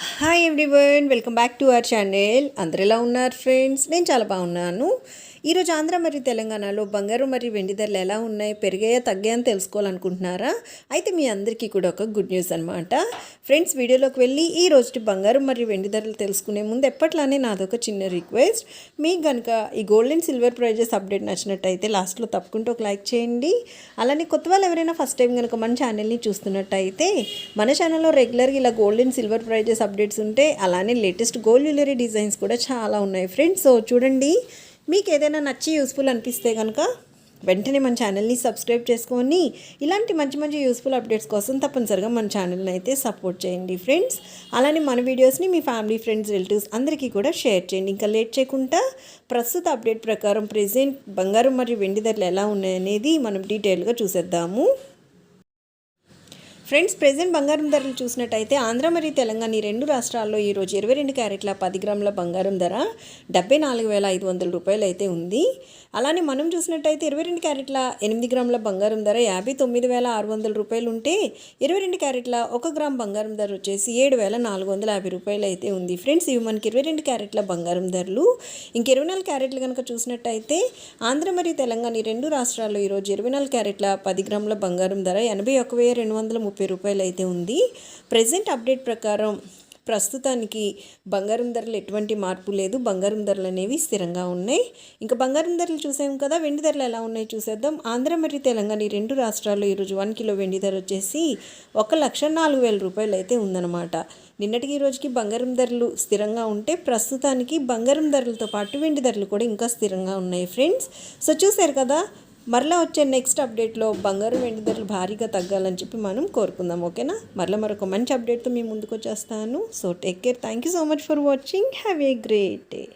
Hi everyone welcome back to our channel అందరు ఎలా ఉన్నారు ఫ్రెండ్స్ నేను చాలా బాగున్నాను. ఈరోజు ఆంధ్ర మరియు తెలంగాణలో బంగారు మరియు వెండి ధరలు ఎలా ఉన్నాయి పెరిగాయా తగ్గాయని తెలుసుకోవాలనుకుంటున్నారా? అయితే మీ అందరికీ కూడా ఒక గుడ్ న్యూస్ అనమాట ఫ్రెండ్స్ వీడియోలోకి వెళ్ళి ఈ రోజు బంగారు మరియు వెండి ధరలు తెలుసుకునే ముందు ఎప్పట్లానే నాదొక చిన్న రిక్వెస్ట్ మీకు కనుక ఈ gold and silver prizes update నచ్చినట్టయితే లాస్ట్లో తప్పకుండా ఒక లైక్ చేయండి. అలానే కొత్త వాళ్ళు ఎవరైనా ఫస్ట్ టైం కనుక మన ఛానల్ని చూస్తున్నట్టయితే మన ఛానల్లో రెగ్యులర్గా ఇలా gold and silver prizes updates ఉంటే అలానే లేటెస్ట్ గోల్డ్ జ్యువెలరీ డిజైన్స్ కూడా చాలా ఉన్నాయి ఫ్రెండ్స్ సో చూడండి. మీకు ఏదైనా నచ్చి యూస్ఫుల్ అనిపిస్తే కనుక వెంటనే మన ఛానల్ని సబ్స్క్రైబ్ చేసుకొని ఇలాంటి మంచి మంచి యూస్ఫుల్ అప్డేట్స్ కోసం తప్పనిసరిగా మన ఛానల్ని అయితే సపోర్ట్ చేయండి ఫ్రెండ్స్ అలానే మన వీడియోస్ని మీ ఫ్యామిలీ ఫ్రెండ్స్ రిలేటివ్స్ అందరికీ కూడా షేర్ చేయండి. ఇంకా లేట్ చేయకుండా ప్రస్తుత అప్డేట్ ప్రకారం ప్రెజెంట్ బంగారం మరియు వెండి ధరలు ఎలా ఉన్నాయనేది మనం డీటెయిల్గా చూసేద్దాము. ఫ్రెండ్స్ ప్రజెంట్ బంగారం ధరలు చూసినట్టయితే ఆంధ్ర మరియు తెలంగాణ ఈ రెండు రాష్ట్రాల్లో ఈరోజు ఇరవై రెండు క్యారెట్ల పది గ్రాముల బంగారం ధర డెబ్బై నాలుగు వేల ఐదు వందల రూపాయలు అయితే ఉంది. అలానే మనం చూసినట్టయితే ఇరవై రెండు క్యారెట్ల ఎనిమిది గ్రాముల బంగారం ధర యాభై తొమ్మిది వేల ఆరు వందల రూపాయలు ఉంటే ఇరవై రెండు క్యారెట్ల ఒక గ్రామ్ బంగారం ధర వచ్చేసి ఏడు వేల నాలుగు వందల యాభై రూపాయలు అయితే ఉంది. ఫ్రెండ్స్ ఇవి మనకి ఇరవై రెండు క్యారెట్ల బంగారం ధరలు. ఇంక ఇరవై నాలుగు క్యారెట్లు కనుక చూసినట్టయితే ఆంధ్ర మరియు తెలంగాణ ఈ రెండు రాష్ట్రాల్లో ఈరోజు ఇరవై నాలుగు క్యారెట్ల పది గ్రాముల బంగారం ధర ఎనభై ఒక వెయ్యి రెండు వందల ముప్పై ముప్పై రూపాయలు అయితే ఉంది. ప్రజెంట్ అప్డేట్ ప్రకారం ప్రస్తుతానికి బంగారం ధరలు ఎటువంటి మార్పు లేదు. బంగారం ధరలు అనేవి స్థిరంగా ఉన్నాయి. ఇంకా బంగారం ధరలు చూసాం కదా వెండి ధరలు ఎలా ఉన్నాయి చూసేద్దాం. ఆంధ్ర మరియు తెలంగాణ ఈ రెండు రాష్ట్రాల్లో ఈరోజు వన్ కిలో వెండి ధర వచ్చేసి ఒక లక్ష నాలుగు వేల రూపాయలు అయితే ఉందన్నమాట. నిన్నటికి ఈ రోజుకి బంగారం ధరలు స్థిరంగా ఉంటే ప్రస్తుతానికి బంగారం ధరలతో పాటు వెండి ధరలు కూడా ఇంకా స్థిరంగా ఉన్నాయి ఫ్రెండ్స్. సో చూసారు కదా మరలా వచ్చే నెక్స్ట్ అప్డేట్లో బంగారం వెండి ధరలు భారీగా తగ్గాలని చెప్పి మనం కోరుకుందాం ఓకేనా? మరలా మరొక మంచి అప్డేట్తో మీ ముందుకు వచ్చేస్తాను. So take care thank you so much for watching have a great day